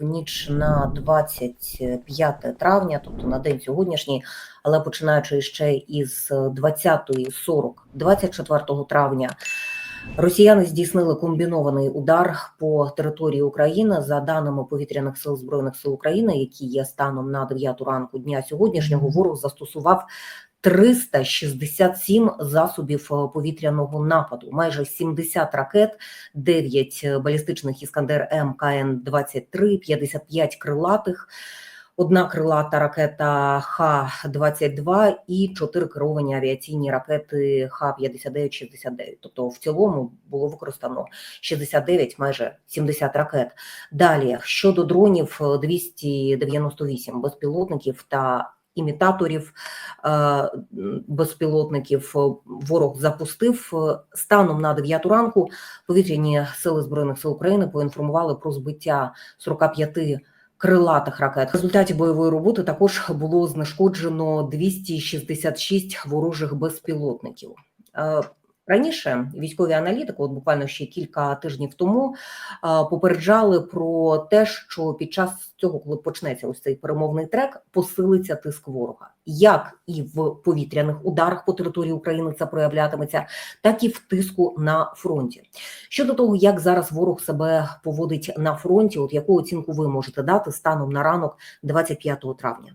в ніч на 25 травня, тобто на день сьогоднішній, але починаючи ще із 20.40 24 травня. Росіяни здійснили комбінований удар по території України за даними повітряних сил збройних сил України, які є станом на 9 ранку дня сьогоднішнього. Ворог застосував 367 засобів е, повітряного нападу, майже 70 ракет, 9 балістичних іскандер М КН-23, 55 крилатих, одна крилата ракета Х-22 і 4 керовані авіаційні ракети Х-59-69. Тобто в цілому було використано 69, майже 70 ракет. Далі, щодо дронів, е, 298 безпілотників та імітаторів е, безпілотників е, ворог запустив Е, станом на 9 ранку. Повітряні сили збройних сил України поінформували про збиття 45 крилатих ракет. В результаті бойової роботи також було знешкоджено 266 ворожих безпілотників. Раніше військові аналітики, от буквально ще кілька тижнів тому, попереджали про те, що під час цього, коли почнеться ось цей перемовний трек, посилиться тиск ворога, як і в повітряних ударах по території України це проявлятиметься, так і в тиску на фронті. Щодо того, як зараз ворог себе поводить на фронті, от яку оцінку ви можете дати станом на ранок 25 травня?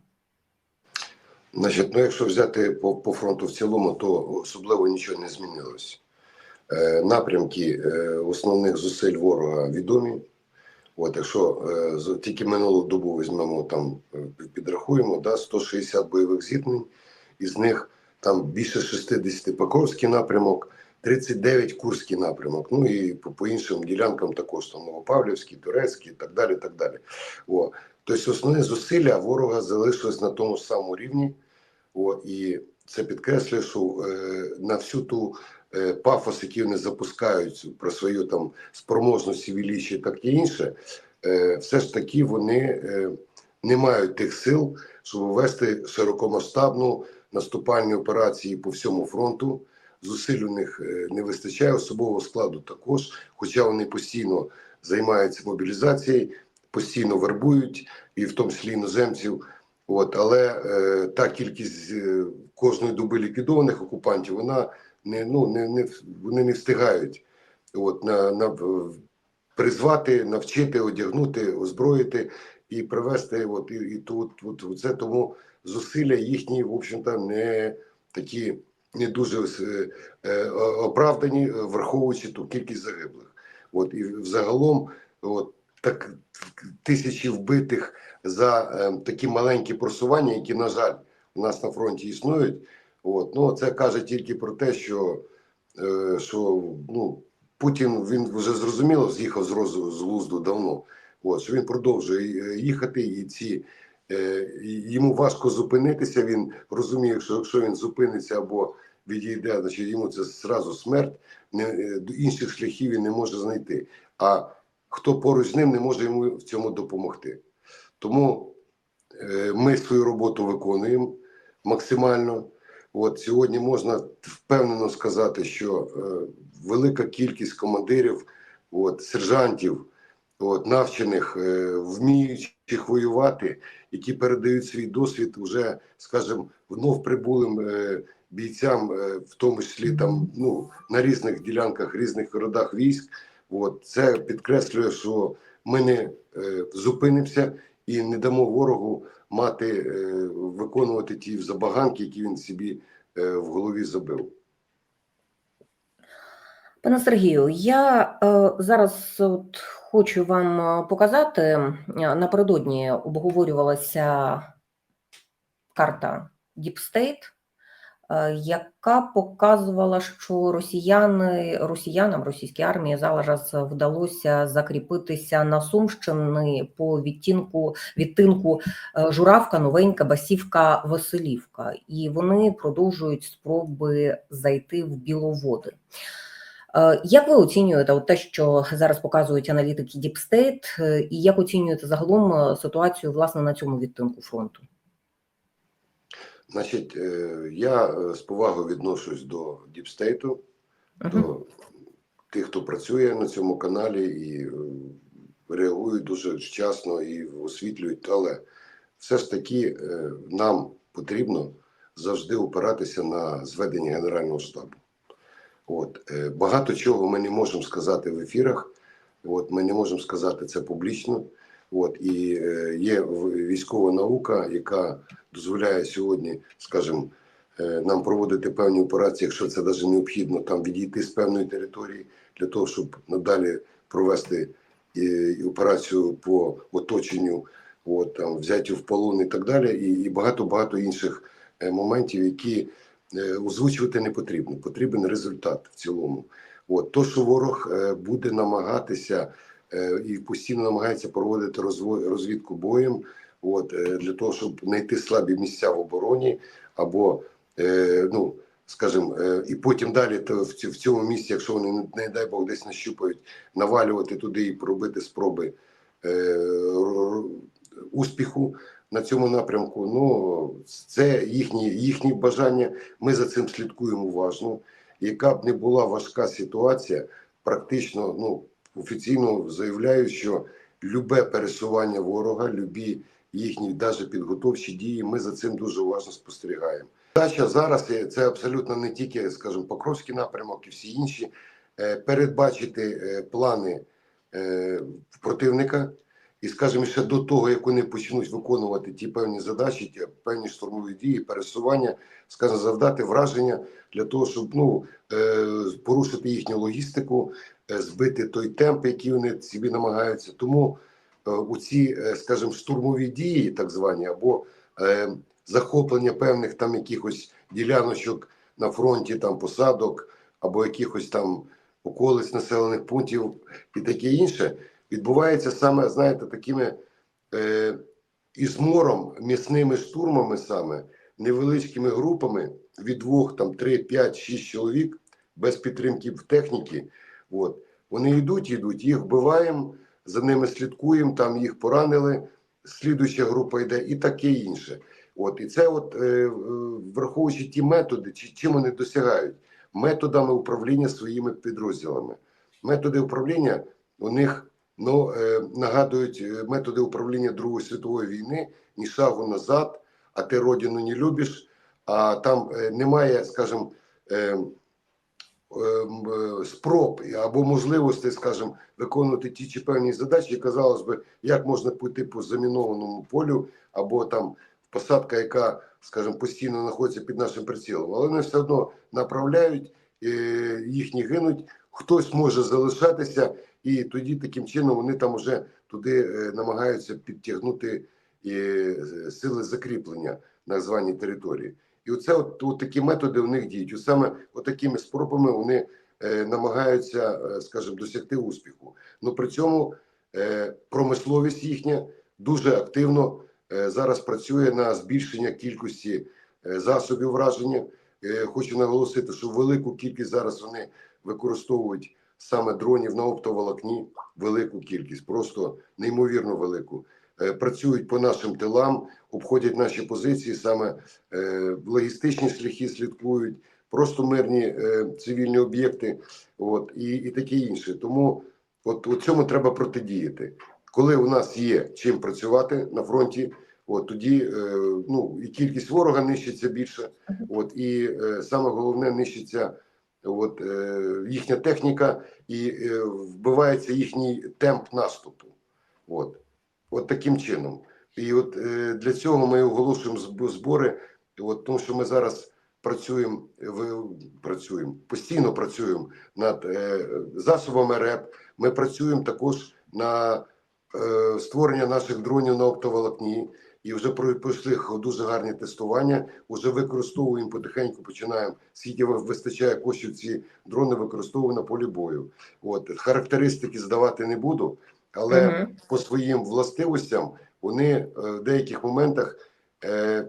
Значить, ну якщо взяти по, по фронту в цілому, то особливо нічого не змінилось. Е, напрямки е, основних зусиль ворога відомі. От, якщо е, тільки минулу добу візьмемо там, е, підрахуємо, да, 160 бойових зіткнень, із них там більше 60 Покровський напрямок, 39 Курський напрямок, ну і по, по іншим ділянкам також там Новопавлівський, Турецький так далі. так далі. О, тобто основні зусилля ворога залишились на тому самому рівні. О, і це підкреслює, що е, на всю ту е, пафос, який вони запускають про свою там спроможності величі і так і інше, е, все ж таки вони е, не мають тих сил, щоб вести широкомасштабну наступальні операції по всьому фронту. Зусиль у них е, не вистачає особового складу також, хоча вони постійно займаються мобілізацією, постійно вербують, і в тому числі іноземців. От, але е, та кількість е, кожної доби ліквідованих окупантів, вона не ну не, не вони не встигають от на, на призвати, навчити, одягнути, озброїти і привести. От і, і тут от, це тому зусилля їхні, в общем-то, не такі не дуже е, е, оправдані, е, враховуючи ту кількість загиблих. От і взагалом, от так тисячі вбитих за такі маленькі просування, які, на жаль, у нас на фронті існують. От, ну, це каже тільки про те, що, що ну, Путін він вже зрозуміло з'їхав з розу з глузду давно. От, що він продовжує їхати, і ці йому важко зупинитися. Він розуміє, що якщо він зупиниться або відійде, значить йому це зразу смерть. Не, е, інших шляхів він не може знайти. А хто поруч з ним не може йому в цьому допомогти. Тому е, ми свою роботу виконуємо максимально. От сьогодні можна впевнено сказати, що е, велика кількість командирів, от, сержантів, от, навчених, е, вміючих воювати, які передають свій досвід уже, скажімо, вновь прибулим е, бійцям, е, в тому числі там ну, на різних ділянках, різних родах військ. От, це підкреслює, що ми не зупинимося і не дамо ворогу мати виконувати ті забаганки, які він собі в голові забив. Пане Сергію, я е, зараз от хочу вам е, показати. е, Напередодні обговорювалася карта Deep State, яка показувала, що росіяни, росіянам, російській армії зараз вдалося закріпитися на Сумщині по відтінку, відтинку Журавка, Новенька, Басівка, Василівка. І вони продовжують спроби зайти в Біловоди. Е, Як ви оцінюєте от те, що зараз показують аналітики Deep State, е, і як оцінюєте загалом е, ситуацію власне на цьому відтинку фронту? Значить, е, я з повагою відношусь до діпстейту, Мгм. до тих, хто працює на цьому каналі, і реагують дуже вчасно і освітлюють. Але все ж таки нам потрібно завжди опиратися на зведення Генерального штабу. От, е, багато чого ми не можемо сказати в ефірах. От, ми не можемо сказати це публічно. От, і е, є військова наука, яка дозволяє сьогодні, скажімо, е, нам проводити певні операції, якщо це навіть необхідно, там відійти з певної території для того, щоб надалі провести операцію по оточенню, от, там, взяттю в полон і так далі, і, багато-багато інших моментів, які озвучувати не потрібно. Потрібен результат в цілому. От, то, що ворог е, буде намагатися е, і постійно намагається проводити розвідку боєм, от, е, для того, щоб знайти слабі місця в обороні, або, е, ну, скажімо, е, і потім далі то в, цьому місці, якщо вони, не- дай Бог, десь нащупають, навалювати туди і пробити спроби е, успіху на цьому напрямку. Ну, це їхні, їхні бажання. Ми за цим слідкуємо уважно. Яка б не була важка ситуація, практично ну, офіційно заявляю, що любе пересування ворога, любі їхні навіть підготовчі дії, ми за цим дуже уважно спостерігаємо. Задача зараз це абсолютно не тільки, скажімо, Покровський напрямок і всі інші, е, передбачити е, плани е, противника. І, скажімо, ще до того, як вони почнуть виконувати ті певні задачі, ті певні штурмові дії, пересування, скажімо, завдати враження для того, щоб ну, е, порушити їхню логістику, е, збити той темп, який вони собі намагаються. Тому е, у ці, скажімо, штурмові дії, так звані, або захоплення певних там якихось діляночок на фронті, там посадок, або якихось там околиць населених пунктів і таке інше, відбувається саме, знаєте, такими е, ізмором, місними штурмами саме, невеличкими групами від двох, там, три, п'ять, шість чоловік без підтримки в техніки. От. Вони йдуть, йдуть, їх вбиваємо, за ними слідкуємо, там їх поранили, слідуюча група йде і таке інше. От. І це, от, е, враховуючи ті методи, чи, чим вони досягають, методами управління своїми підрозділами. Методи управління у них ну, е, нагадують е, методи управління Другої світової війни, ні шагу назад, а ти родину не любиш, а там е, немає, скажімо, спроб або можливостей, скажімо, виконувати ті чи певні задачі, казалось би, як можна піти по замінованому полю, або там посадка, яка, скажімо, постійно знаходиться під нашим прицілом, але вони все одно направляють, їхні гинуть, хтось може залишатися, і тоді таким чином вони там вже туди е, намагаються підтягнути е, сили закріплення на званій території. І оце от, от такі методи у них діють. Саме от такими спробами вони е, намагаються, е, скажімо, досягти успіху. Ну при цьому е, промисловість їхня дуже активно е, зараз працює на збільшення кількості е, засобів враження. Е, хочу наголосити, що велику кількість зараз вони використовують саме дронів на оптоволокні, велику кількість, просто неймовірно велику. Е, працюють по нашим тилам, обходять наші позиції, саме е, логістичні шляхи слідкують, просто мирні е, цивільні об'єкти, от і, і таке інше. Тому от, от цьому треба протидіяти. Коли у нас є чим працювати на фронті, от тоді ну і кількість ворога нищиться більше, от і саме головне нищиться. От е, їхня техніка і е, вбивається їхній темп наступу. От, от таким чином. І от е, для цього ми оголошуємо збори, от, тому що ми зараз працюємо, працюємо, постійно працюємо над засобами РЕП. Ми працюємо також на створення наших дронів на оптоволокні. І вже про- пройшли дуже гарні тестування. Вже використовуємо потихеньку, починаємо. Скільки ви- вистачає коштів ці дрони використовуємо на полі бою. От характеристики здавати не буду, але Мгм. по своїм властивостям вони е, в деяких моментах е,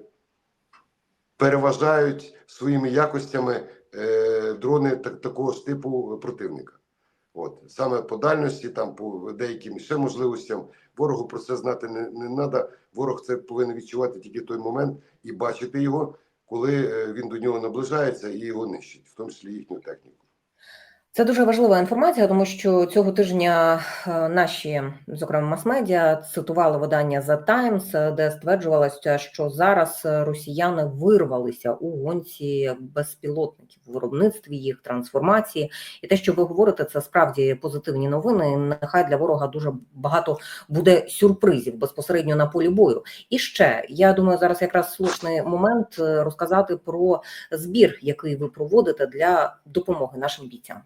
переважають своїми якостями е, дрони так, такого ж типу противника. От саме по дальності, там по деяким ще можливостям. Ворогу про це знати не, не треба. Ворог це повинен відчувати тільки той момент і бачити його, коли е, він до нього наближається і його нищить, в тому числі їхню техніку. Це дуже важлива інформація, тому що цього тижня е, наші, зокрема, мас-медіа, цитували видання The Times, де стверджувалося, що зараз росіяни вирвалися у гонці безпілотників у виробництві їх трансформації. І те, що ви говорите, це справді позитивні новини. Нехай для ворога дуже багато буде сюрпризів безпосередньо на полі бою. І ще я думаю, зараз якраз слушний момент е, розказати про збір, який ви проводите для допомоги нашим бійцям.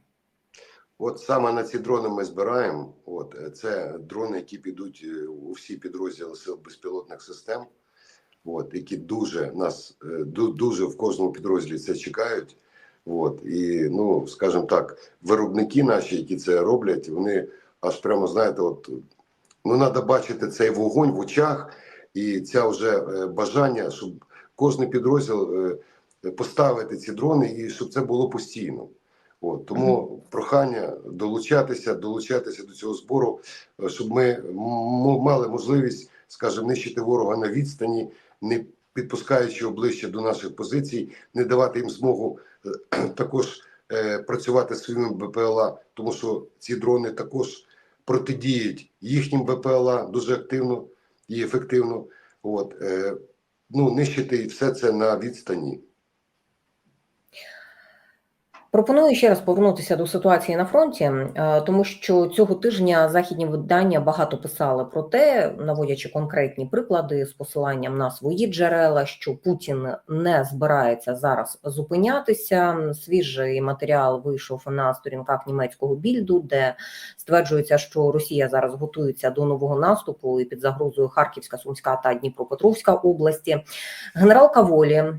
От саме на ці дрони ми збираємо. От е, це дрони, які підуть е, у всі підрозділи сил безпілотних систем. От які дуже нас е, дуже в кожному підрозділі це чекають. От і ну скажімо так, виробники наші, які це роблять, вони аж прямо знаєте, от ну треба бачити цей вогонь в очах, і це вже бажання, щоб кожен підрозділ поставити ці дрони і щоб це було постійно. От тому прохання долучатися, долучатися до цього збору, е, щоб ми мали можливість, скажімо, нищити ворога на відстані, не підпускаючи його ближче до наших позицій, не давати їм змогу е, також е, працювати своїми БПЛА, тому що ці дрони також протидіють їхнім БПЛА дуже активно і ефективно. От е, ну нищити все це на відстані. Пропоную ще раз повернутися до ситуації на фронті, е, тому що цього тижня західні видання багато писали про те, наводячи конкретні приклади з посиланням на свої джерела, що Путін не збирається зараз зупинятися. Свіжий матеріал вийшов на сторінках німецького більду, де стверджується, що Росія зараз готується до нового наступу і під загрозою Харківська, Сумська та Дніпропетровська області. Генерал Каволі.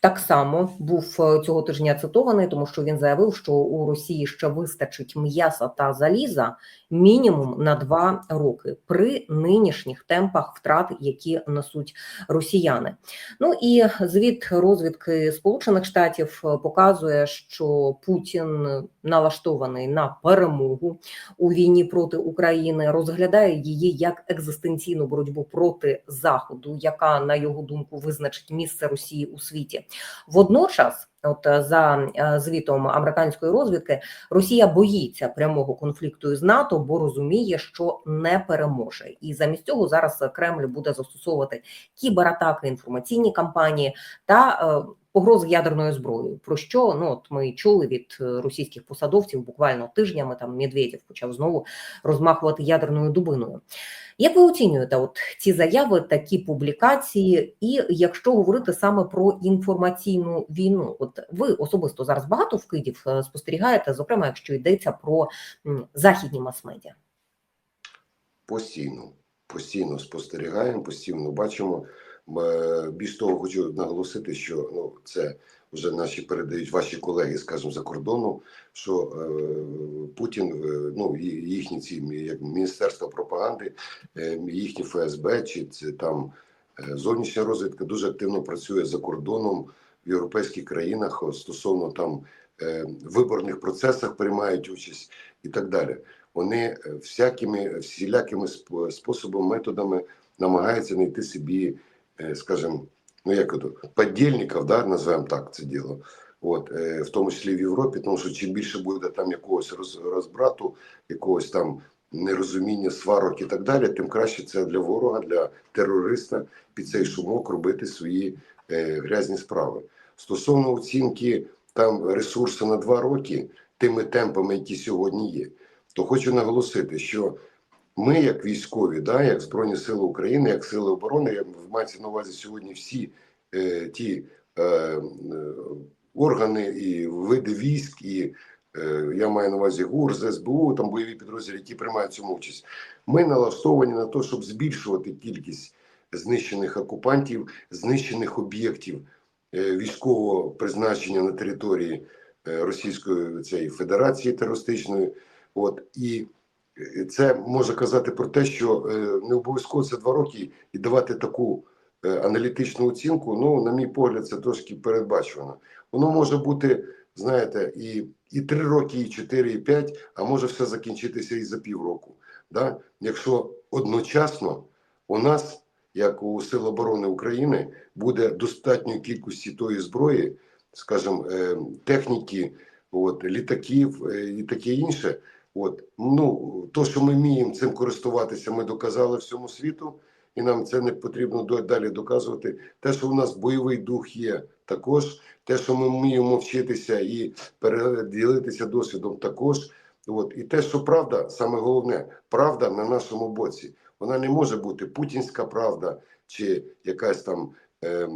Так само був е, цього тижня цитований, тому що він заявив, що у Росії ще вистачить м'яса та заліза мінімум на два роки при нинішніх темпах втрат, які несуть росіяни. Ну і звіт розвідки Сполучених Штатів е, показує, що Путін налаштований на перемогу у війні проти України, розглядає її як екзистенційну боротьбу проти Заходу, яка на його думку визначить місце Росії у світі. Водночас, от е, за е, звітом американської розвідки, Росія боїться прямого конфлікту із НАТО, бо розуміє, що не переможе, і замість цього зараз Кремль буде застосовувати кібератаки, інформаційні кампанії та погрози ядерною зброєю. Про що ну от ми чули від е, російських посадовців буквально тижнями. Там Медведєв почав знову розмахувати ядерною дубиною. Як ви оцінюєте от ці заяви, такі публікації, і якщо говорити саме про інформаційну війну, от ви особисто зараз багато вкидів е, спостерігаєте, зокрема, якщо йдеться про західні мас-медіа? постійно, постійно спостерігаємо, постійно бачимо. Е, Більш того, хочу наголосити, що ну це вже наші передають ваші колеги, скажімо, за кордону, що е, Путін, е, ну їхні ці як міністерство пропаганди, е, їхні ФСБ чи це там е, зовнішня розвідка дуже активно працює за кордоном в європейських країнах стосовно там е, виборних процесах приймають участь і так далі. Вони е, всякими всілякими способами, методами намагаються знайти собі, е, скажімо, ну як это, подільників, да, називаємо так це діло. От, е, в тому числі в Європі, тому що чим більше буде там якогось роз, розбрату, якогось там нерозуміння, сварок і так далі, тим краще це для ворога, для терориста під цей шумок робити свої е, грязні справи. Стосовно оцінки там ресурсу на два роки, тими темпами, які сьогодні є то хочу наголосити, що ми, як військові, да, як Збройні Сили України, як Сили оборони, я мається на увазі сьогодні всі е, ті е, е, органи і види військ, і е, я маю на увазі ГУР, ЗСБУ, там бойові підрозділи, які приймають цьому участь. Ми налаштовані на те, щоб збільшувати кількість знищених окупантів, знищених об'єктів е, військового призначення на території е, Російської цієї Федерації терористичної. От і це може казати про те, що е, не обов'язково це два роки і давати таку е, аналітичну оцінку. Ну, на мій погляд, це трошки передбачено. Воно може бути, знаєте, і і три роки, і чотири, і п'ять, а може все закінчитися і за півроку. Да? Якщо одночасно у нас, як у Сил оборони України, буде достатньої кількості тої зброї, скажімо, е, техніки от, літаків і таке інше. От, ну, то, що ми вміємо цим користуватися, ми доказали всьому світу, і нам це не потрібно далі доказувати. Те, що у нас бойовий дух є, також те, що ми вміємо вчитися і переділитися досвідом, також. От і те, що правда, саме головне, правда на нашому боці. Вона не може бути путінська правда чи якась там е, е,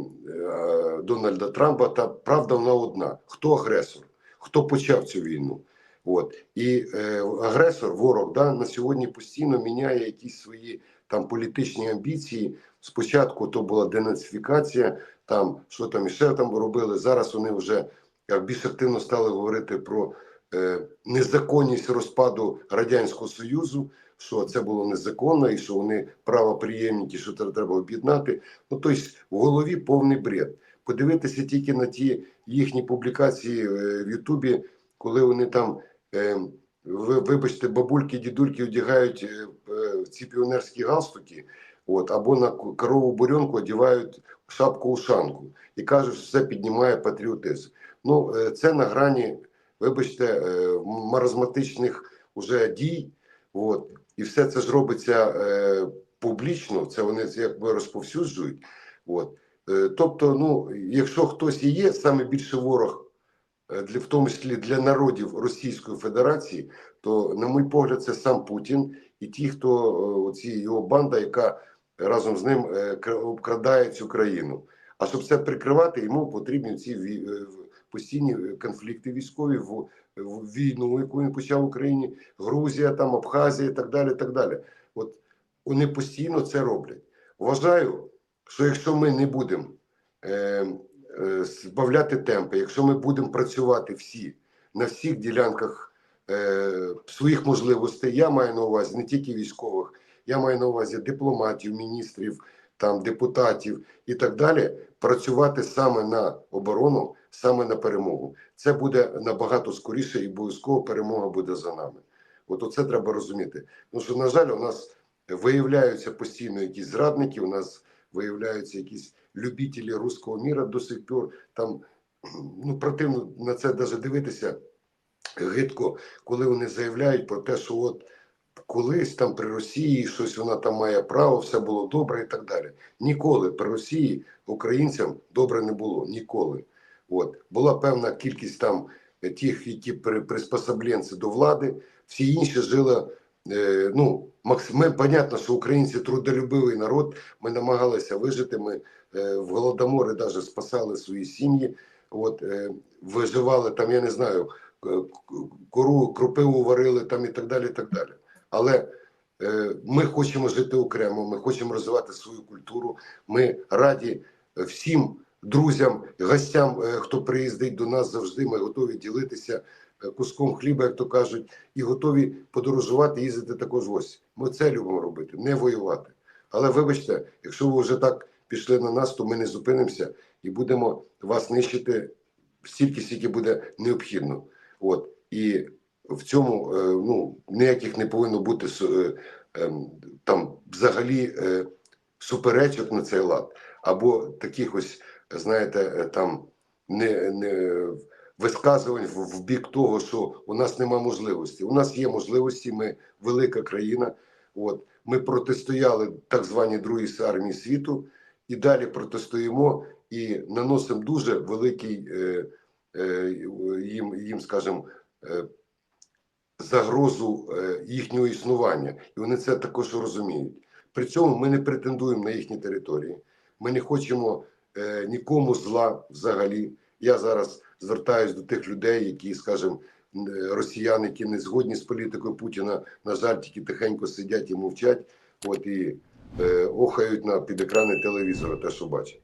Дональда Трампа. Та правда вона одна: хто агресор, хто почав цю війну. От і е, агресор, ворог, да, на сьогодні постійно міняє якісь свої там політичні амбіції. Спочатку то була денацифікація, там що там іще там робили. Зараз вони вже як більш активно стали говорити про е, незаконність розпаду радянського союзу. Що це було незаконно, і що вони правоприємники, що треба об'єднати. Ну тобто в голові повний бред. Подивитися тільки на ті їхні публікації е, в Ютубі, коли вони там, вибачте, бабульки, дідульки одягають е, е, ці піонерські галстуки, от, або на корову бурьонку одягають шапку-ушанку і кажуть, що це піднімає патріотизм. Ну, е, це на грані, вибачте, е, маразматичних уже дій. От. І все це ж робиться е, публічно, це вони якби розповсюджують. От. Е, тобто, ну, якщо хтось і є саме більше ворог, е, для, в тому числі для народів Російської Федерації, то, на мій погляд, це сам Путін і ті, хто е, оці його банда, яка разом з ним е, обкрадає цю країну. А щоб це прикривати, йому потрібні ці е, постійні конфлікти військові в, війну, яку він почав в Україні, Грузія, там Абхазія, і так далі. так далі. От вони постійно це роблять. Вважаю, що якщо ми не будемо е, е, збавляти темпи, якщо ми будемо працювати всі на всіх ділянках е, своїх можливостей, я маю на увазі не тільки військових, я маю на увазі дипломатів, міністрів, там депутатів і так далі, працювати саме на оборону, саме на перемогу. Це буде набагато скоріше і обов'язково перемога буде за нами. От оце треба розуміти. Тому що, на жаль, у нас виявляються постійно якісь зрадники, у нас виявляються якісь любителі руського міра до сих пор. Там ну противно на це навіть дивитися гидко, коли вони заявляють про те, що от колись там при Росії щось вона там має право, все було добре і так далі. Ніколи при Росії українцям добре не було. Ніколи. От була певна кількість там тих, які при, приспособленці до влади, всі інші жили. Е, ну, максимум, понятно, що українці трудолюбивий народ. Ми намагалися вижити. Ми е, в голодомори навіть спасали свої сім'ї. От е, виживали там, я не знаю, кору, кропиву варили там і так далі. і так далі. Але е, ми хочемо жити окремо, ми хочемо розвивати свою культуру. Ми раді всім друзям, гостям, е, хто приїздить до нас завжди. Ми готові ділитися куском хліба, як то кажуть, і готові подорожувати, їздити також гості. Ми це любимо робити, не воювати. Але вибачте, якщо ви вже так пішли на нас, то ми не зупинимося і будемо вас нищити стільки, скільки буде необхідно. От і в цьому е, ну ніяких не повинно бути е, ем, там взагалі е, суперечок на цей лад, або таких ось, знаєте, е, там не, не висказувань в, бік того, що у нас нема можливості. У нас є можливості, ми велика країна. От ми протистояли так званій другій армії світу, і далі протистоїмо і наносимо дуже великий е, е, їм, їм, скажімо, е, загрозу е, їхнього існування, і вони це також розуміють. При цьому ми не претендуємо на їхні території. Ми не хочемо е, нікому зла взагалі. Я зараз звертаюсь до тих людей, які, скажімо, росіяни, які не згодні з політикою Путіна, на жаль, тільки тихенько сидять і мовчать, от і е, охають на під екрани телевізора, те, що бачать.